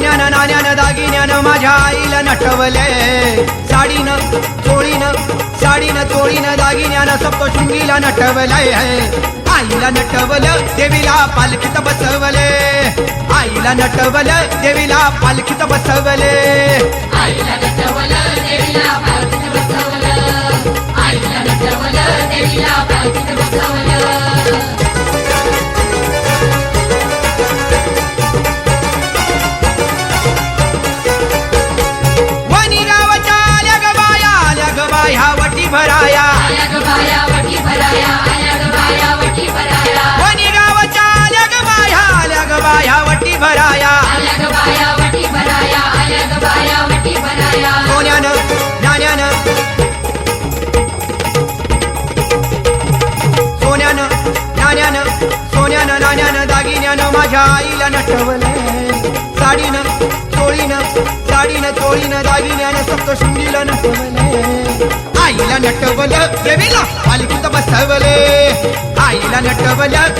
सोन्यानं नाण्यानं दागिन्यानं माझ्या आईला नटवले. साडीनं चोळीनं साडीनं चोळीनं दागिन्यानं सप्तशृंगीला नटवलंय आईला नटवलं देवीला पालखीत बसवले. आईला नटवलं देवीला पालखीत बसवले. आईला नटवलं देवीला पालखीत बसवलं. आईला नटवलं देवीला पालखीत बसवलं. बाया वटी भराया आया ग बाया वटी भराया आया ग बाया वटी भराया सोन्यानं नाण्यानं. सोन्यानं नाण्यानं. सोन्यानं नाण्यानं दागिन्यानं माझ्या आईला नटवलंय. साडीनं चोळीनं साडीनं चोळीनं दागिन्यानं सप्तशृंगीला नटवलंय. आईला नटवलं देवीला पालखीत बसवले आईला नटवलं